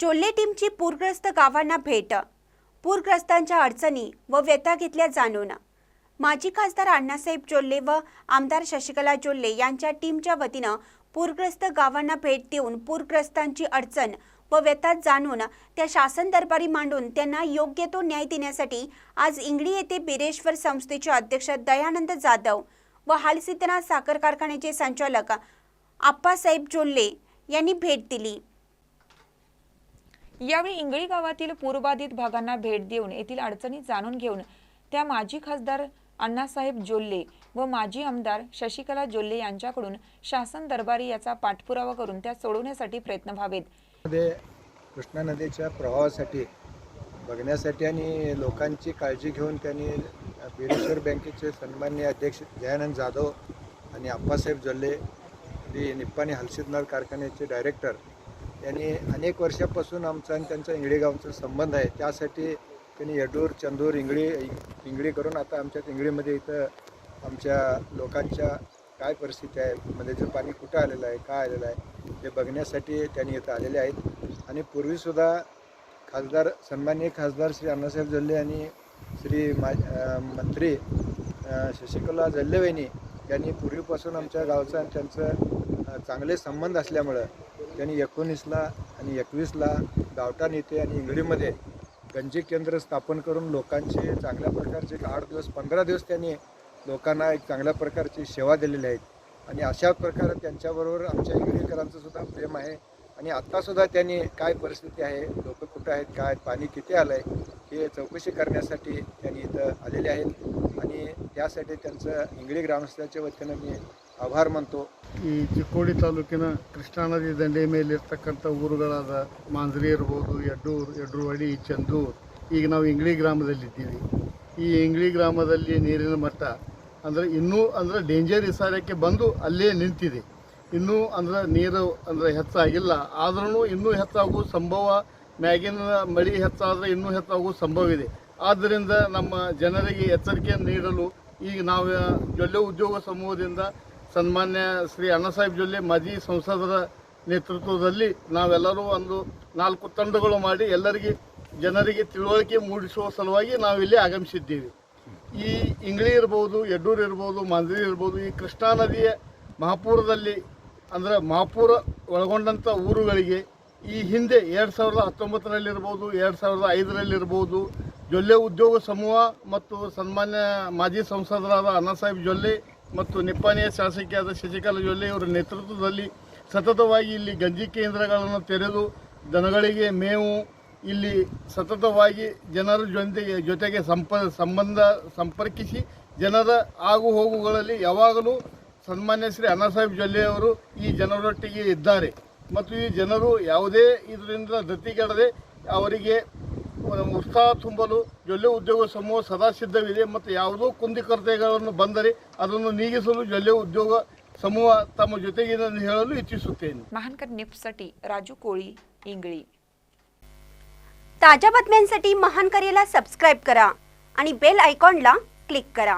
जोल्ले टीमची पूरग्रस्त गावांना भेट पूरग्रस्तांच्या अडचणी व व्यथा घेतल्या जाणून. माजी खासदार अण्णासाहेब जोल्ले व आमदार शशिकला जोल्ले यांच्या टीमच्या वतीनं पूरग्रस्त गावांना भेट देऊन पूरग्रस्तांची अडचण व व्यथा जाणून त्या शासन दरबारी मांडून त्यांना योग्य तो न्याय देण्यासाठी आज इंगळी येथे बिरेश्वर संस्थेचे अध्यक्ष दयानंद जाधव व हालसिद्धनाथ साखर कारखान्याचे संचालक आप्पासाहेब जोल्ले यांनी भेट दिली. यावेळी इंगळी गावातील पूरबाधित भागांना भेट देऊन येथील अडचणी जाणून घेऊन त्या माजी खासदार अण्णासाहेब जोल्ले व माजी आमदार शशिकला जोल्ले यांच्याकडून शासन दरबारी याचा पाठपुरावा करून त्या सोडवण्यासाठी प्रयत्न व्हावेत. कृष्णा नदीच्या प्रवाहासाठी बघण्यासाठी आणि लोकांची काळजी घेऊन त्यांनी बिरेश्वर बँकेचे सन्मान्य अध्यक्ष जयानंद जाधव आणि अप्पासाहेब जोल्ले निप्पाणी हलसिदनार कारखान्याचे डायरेक्टर त्यांनी अनेक वर्षापासून आमचा आणि त्यांचा इंगळेगावचा संबंध आहे. त्यासाठी त्यांनी येडूर चंदूर इंगळी इंगळी करून आता आमच्या इंगळीमध्ये इथं आमच्या लोकांच्या काय परिस्थिती आहे मध्येचं पाणी कुठं आलेलं आहे काय आलेलं आहे ते बघण्यासाठी त्यांनी इथं आलेले आहेत. आणि पूर्वीसुद्धा खासदार सन्माननीय खासदार श्री अण्णासाहेब जल्ले आणि श्री मा मंत्री शशिकला जल्लेवेनी यांनी पूर्वीपासून आमच्या गावचा आणि त्यांचं चांगले संबंध असल्यामुळं त्यांनी एकोणीसला आणि एकवीसला गावठाण येथे आणि इंगळीमध्ये गंजी केंद्र स्थापन करून लोकांचे चांगल्या प्रकारचे आठ दिवस पंधरा दिवस त्यांनी लोकांना एक चांगल्या प्रकारची सेवा दिलेली आहेत आणि अशा प्रकारे त्यांच्याबरोबर आमच्या इंगळीकरांचं सुद्धा प्रेम आहे. आणि आत्तासुद्धा त्यांनी काय परिस्थिती आहे लोक कुठं आहेत काय पाणी किती आलं आहे हे चौकशी करण्यासाठी त्यांनी इथं आलेले आहेत. आणि त्यासाठी त्यांचं इंगळी ग्रामस्थाच्या वतीनं मी ಆಭಾರ ಮಂತು. ಈ ಚಿಕ್ಕೋಡಿ ತಾಲೂಕಿನ ಕೃಷ್ಣಾ ನದಿ ದಂಡೆ ಮೇಲಿರ್ತಕ್ಕಂಥ ಊರುಗಳಾದ ಮಾಂಜರಿ ಇರ್ಬೋದು, ಯಡ್ಡೂರು, ಯಡ್ರುವಳ್ಳಿ, ಚಂದೂರು. ಈಗ ನಾವು ಇಂಗ್ಳಿ ಗ್ರಾಮದಲ್ಲಿದ್ದೀವಿ. ಈ ಇಂಗ್ಳಿ ಗ್ರಾಮದಲ್ಲಿ ನೀರಿನ ಮಟ್ಟ ಅಂದ್ರೆ ಇನ್ನೂ ಅಂದ್ರೆ ಡೇಂಜರ್ ಇಸಾರಕ್ಕೆ ಬಂದು ಅಲ್ಲೇ ನಿಂತಿದೆ. ಇನ್ನೂ ಅಂದ್ರೆ ನೀರು ಅಂದರೆ ಹೆಚ್ಚಾಗಿಲ್ಲ. ಆದ್ರೂ ಇನ್ನೂ ಹೆಚ್ಚಾಗುವ ಸಂಭವ, ಮ್ಯಾಗಿನ ಮಳೆ ಹೆಚ್ಚಾದರೆ ಇನ್ನೂ ಹೆಚ್ಚಾಗುವ ಸಂಭವ ಇದೆ ಆದ್ದರಿಂದ ನಮ್ಮ ಜನರಿಗೆ ಎಚ್ಚರಿಕೆಯನ್ನು ನೀಡಲು ಈಗ ನಾವು ಜೊಲ್ಲೆ ಉದ್ಯೋಗ ಸಮೂಹದಿಂದ ಸನ್ಮಾನ್ಯ ಶ್ರೀ ಅಣ್ಣಸಾಹೇಬ್ ಜೊಲ್ಲೆ ಮಾಜಿ ಸಂಸದರ ನೇತೃತ್ವದಲ್ಲಿ ನಾವೆಲ್ಲರೂ ಒಂದು ನಾಲ್ಕು ತಂಡಗಳು ಮಾಡಿ ಎಲ್ಲರಿಗೆ ಜನರಿಗೆ ತಿಳುವಳಿಕೆ ಮೂಡಿಸುವ ಸಲುವಾಗಿ ನಾವಿಲ್ಲಿ ಆಗಮಿಸಿದ್ದೀವಿ. ಈ ಇಂಗ್ಳಿ ಇರ್ಬೋದು ಯಡ್ಡೂರು ಇರ್ಬೋದು, ಮಾಂದ್ರಿ ಇರ್ಬೋದು, ಈ ಕೃಷ್ಣಾ ನದಿಯ ಮಹಾಪುರದಲ್ಲಿ ಅಂದರೆ ಮಹಾಪೂರ ಒಳಗೊಂಡಂಥ ಊರುಗಳಿಗೆ ಈ ಹಿಂದೆ ಎರಡು ಸಾವಿರದ ಹತ್ತೊಂಬತ್ತರಲ್ಲಿರ್ಬೋದು, ಎರಡು ಸಾವಿರದ ಐದರಲ್ಲಿರ್ಬೋದು ಜೊಲ್ಲೆ ಉದ್ಯೋಗ ಸಮೂಹ ಮತ್ತು ಸನ್ಮಾನ್ಯ ಮಾಜಿ ಸಂಸದರಾದ ಅಣ್ಣಾಸಾಹೇಬ್ ಜೊಲ್ಲೆ ಮತ್ತು ನಿಪ್ಪಾಣಿಯ ಶಾಸಕಿಯಾದ ಶಶಿಕಲಾ ಜೊಲ್ಲೆ ಅವರ ನೇತೃತ್ವದಲ್ಲಿ ಸತತವಾಗಿ ಇಲ್ಲಿ ಗಂಜಿ ಕೇಂದ್ರಗಳನ್ನು ತೆರೆದು ದನಗಳಿಗೆ ಮೇವು ಇಲ್ಲಿ ಸತತವಾಗಿ ಜನರ ಜೊತೆಗೆ ಜೊತೆಗೆ ಸಂಪ, ಸಂಬಂಧ ಸಂಪರ್ಕಿಸಿ ಜನರ ಆಗು ಹೋಗುಗಳಲ್ಲಿ ಯಾವಾಗಲೂ ಸನ್ಮಾನ್ಯ ಶ್ರೀ ಅಣ್ಣಾಸಾಹೇಬ್ ಜೊಲ್ಲೆಯವರು ಈ ಜನರೊಟ್ಟಿಗೆ ಇದ್ದಾರೆ. ಮತ್ತು ಈ ಜನರು ಯಾವುದೇ ಇದರಿಂದ ದತ್ತಿಗೆಡದೆ ಅವರಿಗೆ ಉತ್ಸಾಹ ತುಂಬಲು ಜೊಲ್ಲೆ ಉದ್ಯೋಗ ಸಮೂಹ ಸದಾ ಸಿದ್ಧವಿದೆ ಮತ್ತು ಯಾವುದೋ ಕುಂದಿಕೊರತೆಗಳನ್ನು ಬಂದರೆ ಅದನ್ನು ನೀಗಿಸಲು ಜೊಲ್ಲೆ ಉದ್ಯೋಗ ಸಮೂಹ ತಮ್ಮ ಜೊತೆಗಿದೆ ಎಂದು ಹೇಳಲು ಇಚ್ಛಿಸುತ್ತೇನೆ महानकर निफ्टसाठी राजू कोळी इंगळी ताज्या बातम्यांसाठी महान करेला सबस्क्राईब करा आणि बेल आयकॉनला क्लिक करा